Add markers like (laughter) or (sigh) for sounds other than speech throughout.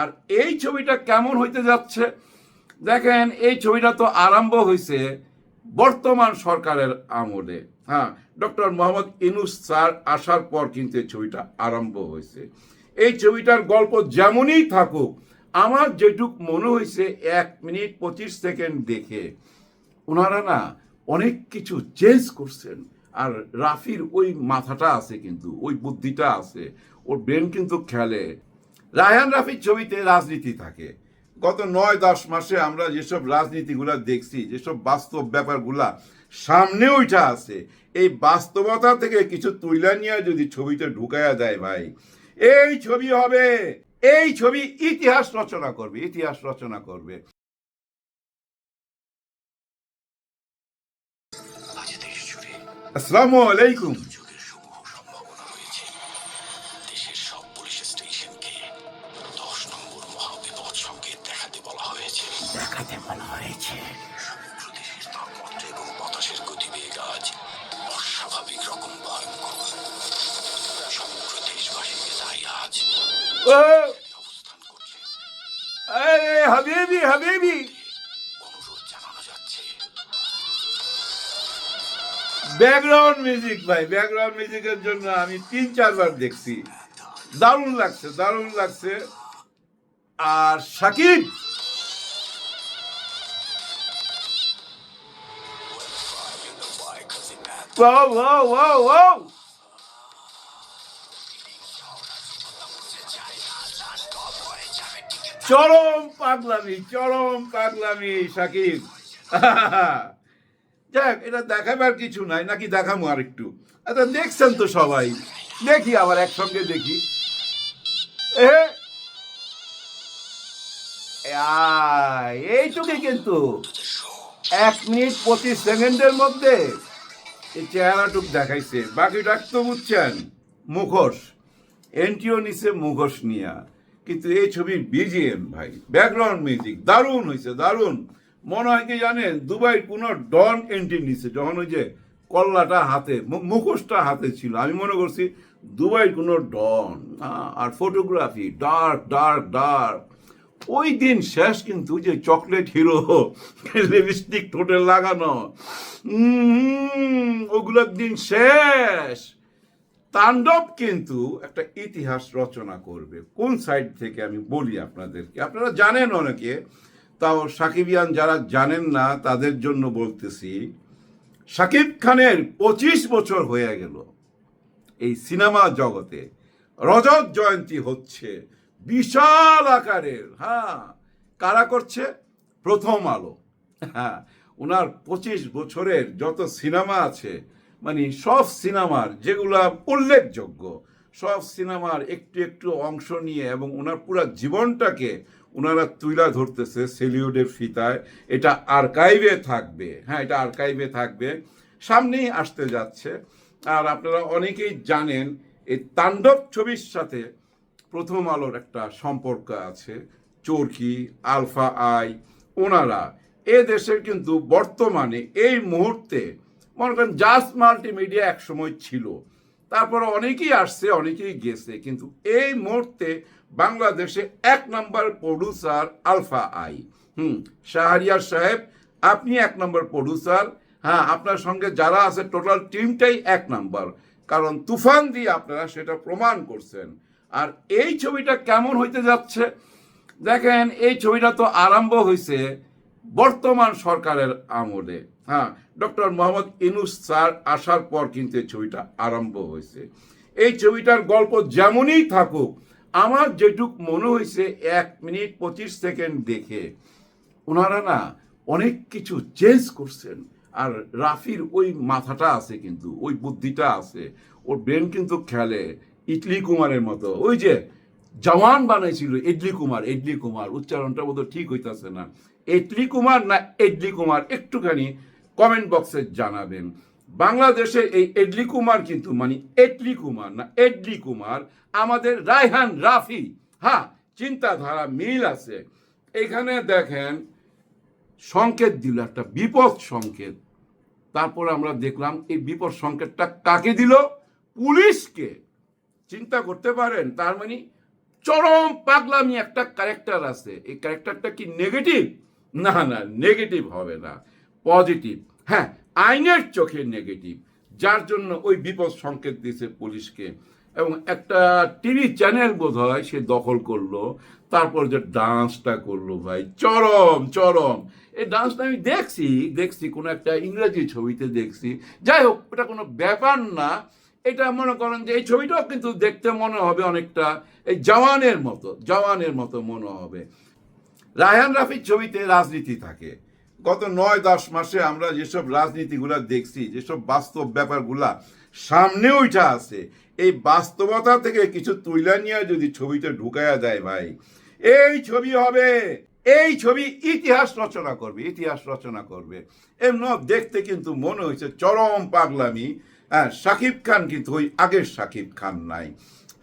আর এই ছবিটা কেমন হইতে যাচ্ছে? দেখেন, এই ছবিটা তো আরম্ভ হয়েছে বর্তমান সরকারের আমলে। হ্যাঁ ডক্টর মোহাম্মদ ইনুস স্যার আসার পর কিন্তু এই ছবিটা আরম্ভ হয়েছে এই ছবিটার গল্প যেমনই থাকুক, আমার যেটুক মনে হয়েছে এক মিনিট পঁচিশ সেকেন্ড দেখে ওনারা না অনেক কিছু চেঞ্জ করছেন। আর রাফির ওই মাথাটা আছে কিন্তু, ওই বুদ্ধিটা আছে, ওর ব্রেন কিন্তু খেলে। রায়হান রাফির ছবিতে রাজনীতি থাকে। গত নয় দশ মাসে আমরা যেসব রাজনীতিগুলা দেখছি, যেসব বাস্তব ব্যাপারগুলা সামনে ওইটা আছে, এই বাস্তবতা থেকে কিছু তুইলা নিয়ে যদি ছবিতে ঢুকায়া দেয় ভাই, এই ছবি হবে, এই ছবি ইতিহাস রচনা করবে, ইতিহাস রচনা করবে। আসসালামু আলাইকুম। দেশের সব পুলিশ স্টেশনকে দশ নম্বর মহাবিপদ সংকেত দেখাতে বলা হয়েছে। দেখাতে বলা হয়েছে। সমগ্র দেশের তাপমাত্রা এবং বাতাসের গতিবেগ আজ অস্বাভাবিক রকম ভয়ঙ্কর। সমগ্র দেশবাসীকে তাই আজ অবস্থান করছে। হাবিবি হাবিবি! অনুরোধ জানানো যাচ্ছে। ব্যাকগ্রাউন্ড মিউজিক ভাই। ব্যাকগ্রাউন্ড মিউজিকের জন্য আমি তিন চারবার দেখছি। দারুণ লাগছে দারুণ লাগছে। আর সাকিব চরম পাগলামি চরম পাগলামি সাকিব (laughs) যাক, এটা দেখাবার কিছু নাই, নাকি দেখাবো আর একটু আচ্ছা দেখছেন তো সবাই। দেখি আবার একসঙ্গে দেখি। এইটুকুই কিন্তু। এক মিনিট পঁচিশ সেকেন্ডের মধ্যে এই চেহারাটুক দেখাইছে। বাকিটা তো বুঝছেন, মুখোশ। নিছে মুখোশ নিয়া। কিন্তু এই ছবির বিজিএম, ভাই। ব্যাকগ্রাউন্ড মিউজিক, দারুণ হয়েছে দারুণ। মনে হয় কি জানেন দুবাই কোনো ডন এন্ট্রি নিছে, যখন ওই যে কল্লাটা হাতে মুখোশটা হাতে ছিল। আমি মনে করছি দুবাই কোনো ডন আর ফটোগ্রাফি, ডার্ক ডার্ক ডার্ক। ওই দিন শেষ কিন্তু যে চকলেট হিরো, লিপস্টিক ঠোঁটে লাগানো। ওগুলোর দিন শেষ। তাণ্ডব কিন্তু একটা ইতিহাস রচনা করবে। কোন সাইড থেকে আমি বলি আপনাদেরকে? আপনারা জানেন অনেকে, তাও সাকিবিয়ান যারা জানেন না, তাদের জন্য বলতেছি, সাকিব খানের পঁচিশ বছর হয়ে গেল। এই সিনেমা জগতে। রজত জয়ন্তী হচ্ছে বিশাল আকারের হ্যাঁ। কারা করছে? প্রথম আলো হ্যাঁ। ওনার পঁচিশ বছরের যত সিনেমা আছে মানে সব সিনেমার যেগুলা উল্লেখযোগ্য, সব সিনেমার একটু একটু অংশ নিয়ে এবং ওনার পুরো জীবনটাকে ওনারা তুলা ধরতেছে সেলিউডের ফিতায়। এটা আর্কাইভে থাকবে হ্যাঁ এটা আর্কাইভে থাকবে। সামনেই আসতে যাচ্ছে। আর আপনারা অনেকেই জানেন, এই তাণ্ডব ছবির সাথে প্রথম আলোর একটা সম্পর্ক আছে। চরকি, আলফা আই, ওনারা। এ দেশের কিন্তু বর্তমানে এই মুহূর্তে মনে করেন জাস্ট মাল্টিমিডিয়া একসময় ছিল। তারপর অনেকেই আসছে, অনেকেই গেছে, কিন্তু এই মুহূর্তে বাংলাদেশে এক নম্বর প্রডিউসার আলফা আই। হুম, শাহরিয়ার সাহেব, আপনি এক নম্বর প্রডিউসার হ্যাঁ আপনার সঙ্গে যারা আছে টোটাল টিমটাই এক নাম্বার কারণ তুফান দিয়ে আপনারা সেটা প্রমাণ করছেন। আর এই ছবিটা কেমন হইতে যাচ্ছে? দেখেন, এই ছবিটা তো আরম্ভ হয়েছে বর্তমান সরকারের আমলে। হ্যাঁ ডক্টর মোহাম্মদ ইনুস স্যার আসার পর কিন্তু এই ছবিটা আরম্ভ হয়েছে এই ছবিটার গল্প যেমনই থাকুক, আমার যেটুক মনে হয়েছে এক মিনিট পঁচিশ সেকেন্ড দেখে, ওনারা না অনেক কিছু চেঞ্জ করছেন। আর রাফির ওই মাথাটা আছে কিন্তু, ওই বুদ্ধিটা আছে। ওর ব্রেন কিন্তু খেলে ইটলি কুমারের মতো। ওই যে জওয়ান বানাইছিল ইডলি কুমার ইডলি কুমার, উচ্চারণটা বোধ ঠিক হইতাছে না। ইডলি কুমার না ইডলি কুমার, একটুখানি কমেন্ট বক্সে জানাবেন। বাংলাদেশে এই এডলি কুমার কিন্তু মানে এডলি কুমার না এডলি কুমার, আমাদের রায়হান রাফি। হ্যাঁ চিন্তাধারা মিল আছে। এখানে দেখেন, সংকেত দিল, একটা বিপদ সংকেত। তারপর আমরা দেখলাম এই বিপদ সংকেতটা কাকে দিল? পুলিশকে। চিন্তা করতে পারেন, তার মানে চরম পাগলামি একটা ক্যারেক্টার আছে। এই ক্যারেক্টারটা কি নেগেটিভ না না নেগেটিভ হবে না পজিটিভ হ্যাঁ আইনের চোখে নেগেটিভ যার জন্য ওই বিপদ সংকেত দিয়েছে পুলিশকে। এবং একটা টিভি চ্যানেল বোধ হয় সে দখল করল, তারপর যে ডান্সটা করল ভাই, চরম চরম। এই ডান্সটা আমি দেখছি দেখছি, কোনো একটা ইংরেজি ছবিতে দেখছি। যাই হোক ওটা কোনো ব্যাপার না। এটা মনে করেন যে এই ছবিটাও কিন্তু দেখতে মনে হবে অনেকটা, এই জওয়ানের মতো জওয়ানের মতো মনে হবে। রায়হান রাফির ছবিতে রাজনীতি থাকে। গত নয় দশ মাসে আমরা যেসব রাজনীতিগুলা দেখছি, যেসব বাস্তব ব্যাপারগুলা সামনে উঠা আছে। এই বাস্তবতা থেকে কিছু তুইলা নিয়ে যদি ছবিতে ঢুকায়া যায় ভাই, এই ছবি হবে, এই ছবি ইতিহাস রচনা করবে, ইতিহাস রচনা করবে। এমন দেখতে কিন্তু মনে হয়েছে চরম পাগলামি। হ্যাঁ শাকিব খান কিন্তু ওই আগের শাকিব খান নাই।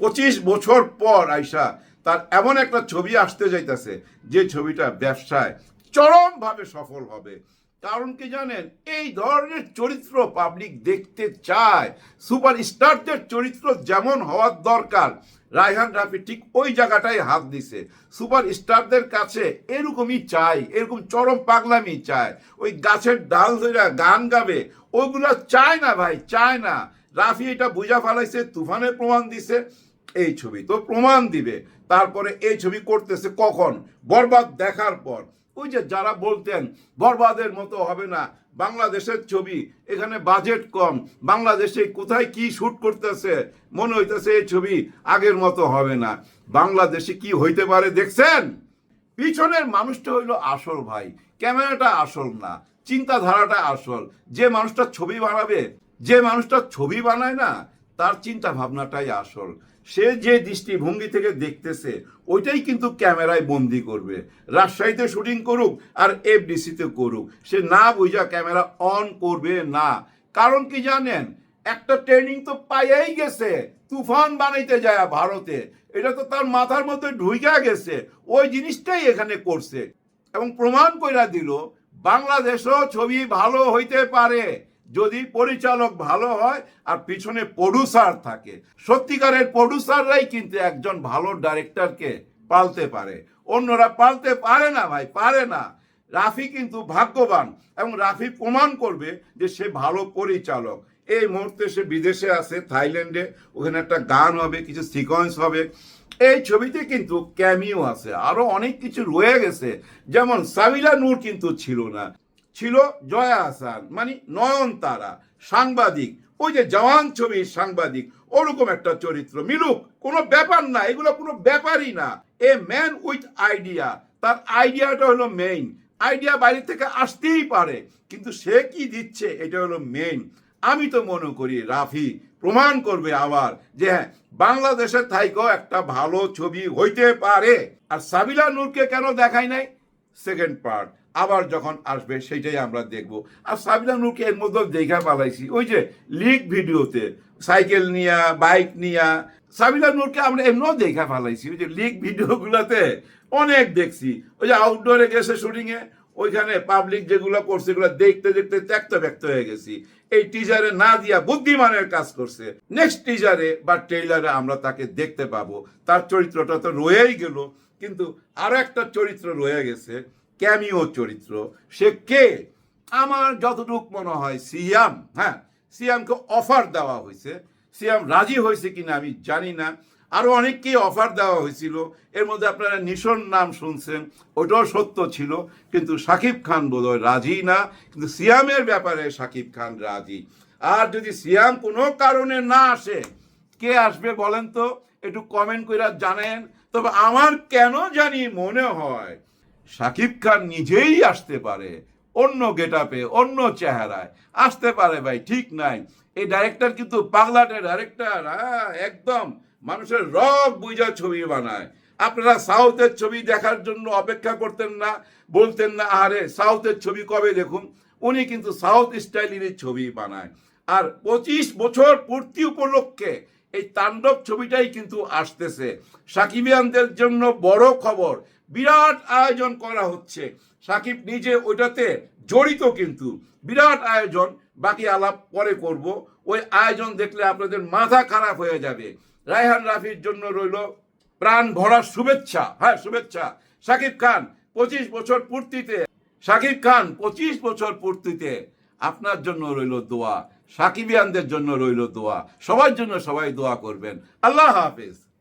পঁচিশ বছর পর আইসা তার এমন একটা ছবি আসতে যাইতেছে, যে ছবিটা ব্যবসায় চরমভাবে সফল হবে। কারণ কি জানেন? এই ধরনের চরিত্র পাবলিক দেখতে চায়। সুপার স্টারদের চরিত্র যেমন হওয়ার দরকার। রায়হান রাফি ঠিক ওই জায়গাটায় হাত দিছে। সুপার স্টারদের কাছে এরকমই চাই, এরকম চরম পাগলামি চায় ওই গাছের ডাল ধরে গান গাবে ওইগুলো চায় না ভাই, চায় না। রাফি এটা বুঝা ফেলাইছে তুফানের প্রমাণ দিছে। এই ছবি তো প্রমাণ দিবে। তারপরে এই ছবি করতেছে কখন? বরবাদ দেখার পর। ওই যে যারা বলতেন, বরবাদের মতো হবে না, বাংলাদেশের ছবি, এখানে বাজেট কম, বাংলাদেশে কোথায় কি শ্যুট করতেছে, মনে হইতেছে এই ছবি আগের মতো হবে না। বাংলাদেশে কি হইতে পারে দেখছেন? পিছনের মানুষটা হইল আসল ভাই, ক্যামেরাটা আসল না, চিন্তাধারাটা আসল। যে মানুষটা ছবি বানাবে, যে মানুষটা ছবি বানায় না, তার চিন্তা ভাবনাটাই আসল। সে যে দৃষ্টিভঙ্গি থেকে দেখতেছে, ওইটাই কিন্তু ক্যামেরায় বন্দি করবে। রাজশাহীতে শুটিং করুক আর এফডিসিতে করুক, সে না বুঝা ক্যামেরা অন করবে না। কারণ কি জানেন? একটা ট্রেনিং তো পাইয়াই গেছে, তুফান বানাইতে যায় ভারতে। এটা তো তার মাথার মধ্যে ঢুইকা গেছে, ওই জিনিসটাই এখানে করছে। এবং প্রমাণ কইরা দিল, বাংলাদেশও ছবি ভালো হইতে পারে। যদি পরিচালক ভালো হয় আর পিছনে প্রডিউসার থাকে। সত্যিকারের প্রডিউসাররাই কিন্তু একজন ভালো ডাইরেক্টরকে পালতে পারে। অন্যরা পালতে পারে না ভাই, পারে না। রাফি কিন্তু ভাগ্যবান এবং রাফি প্রমাণ করবে যে সে ভালো পরিচালক। এই মুহূর্তে সে বিদেশে আছে, থাইল্যান্ডে। ওখানে একটা গান হবে, কিছু সিকোয়েন্স হবে। এই ছবিতে কিন্তু ক্যামিও আছে। আরও অনেক কিছু রয়ে গেছে। যেমন সাবিলা নূর কিন্তু ছিল না। ছিল জয়া হাসান মানে নয়নতারা, সাংবাদিক। ওই যে জওয়ান ছবির সাংবাদিক, ওরকম একটা চরিত্র মিলুক, কোনো ব্যাপার না, এগুলো কোনো ব্যাপারই না। এ ম্যান উইথ আইডিয়া তার আইডিয়াটা হলো মেইন আইডিয়া বাইরে থেকে আসতেই পারে, কিন্তু সে কি দিচ্ছে, এটা হলো মেইন আমি তো মনে করি, রাফি, প্রমাণ করবে আবার যে হ্যাঁ বাংলাদেশের থাইকেও একটা ভালো ছবি হইতে পারে। আর সাবিলা নূরকে কেন দেখায় নাই? সেকেন্ড পার্ট আবার যখন আসবে সেটাই আমরা দেখব। আর সাবিলা নূরকে এর মধ্যে দেখা পালাইছি। ওই যে লিক ভিডিওতে সাইকেল নিয়া বাইক নিয়া সাবিলা নূরকে আমরা এমনিও দেখা ফেলাইছি ওই যে লিক ভিডিওগুলোতে অনেক দেখছি। ওই যে আউটডোরে গেছে শুটিংয়ে ওইখানে পাবলিক যেগুলো করছে, এগুলো দেখতে দেখতে ত্যক্ত ব্যক্ত হয়ে গেছি। এই টিজারে না দিয়া বুদ্ধিমানের কাজ করছে। নেক্সট টিজারে বা ট্রেইলারে আমরা তাকে দেখতে পাবো। তার চরিত্রটা তো রয়েই গেল। কিন্তু আরও একটা চরিত্র রয়ে গেছে, ক্যামিও চরিত্র। সে কে? আমার যতটুক মনে হয় সিয়াম হ্যাঁ সিয়ামকে অফার দেওয়া হয়েছে। সিয়াম রাজি হয়েছে কিনা আমি জানি না। আরও অনেককেই অফার দেওয়া হয়েছিল। এর মধ্যে আপনারা নিশন নাম শুনছেন ওটাও সত্য ছিল। কিন্তু সাকিব খান বোধহয় রাজি না। কিন্তু সিয়ামের ব্যাপারে সাকিব খান রাজি। আর যদি সিয়াম কোনো কারণে না আসে, কে আসবে বলেন তো? একটু কমেন্ট করে জানেন। তবে আমার কেন জানি মনে হয় সাকিব খান নিজেই আসতে পারে, অন্য গেটাপে, অন্য চেহারায়। আসতে পারে ভাই, ঠিক নাই। এই ডাইরেক্টর কিন্তু পাগলাটে ডাইরেক্টর হ্যাঁ একদম মানুষের রক বুঝা ছবি বানায়। আপনারা সাউথের ছবি দেখার জন্য অপেক্ষা করতেন না, বলতেন না আরে সাউথের ছবি কবে দেখুন? উনি কিন্তু সাউথ স্টাইলেরই ছবি বানায়। আর পঁচিশ বছর পূর্তি উপলক্ষে এই তাণ্ডব ছবিটাই কিন্তু আসতেছে। সাকিবিয়ানদের জন্য বড় খবর। বিরাট আয়োজন করা হচ্ছে। সাকিব নিজে ওইটাতে জড়িত কিন্তু। বিরাট আয়োজন, বাকি আলাপ পরে করব। ওই আয়োজন দেখলে আপনাদের মাথা খারাপ হয়ে যাবে। রায়হান রাফির জন্য রইল প্রাণ ভরা শুভেচ্ছা। হ্যাঁ শুভেচ্ছা। সাকিব খান, পঁচিশ বছর পূর্তিতে। শাকিব খান, পঁচিশ বছর পূর্তিতে। আপনার জন্য রইল দোয়া। সাকিবিয়ানদের জন্য রইল দোয়া। সবার জন্য সবাই দোয়া করবেন। আল্লাহ হাফিজ।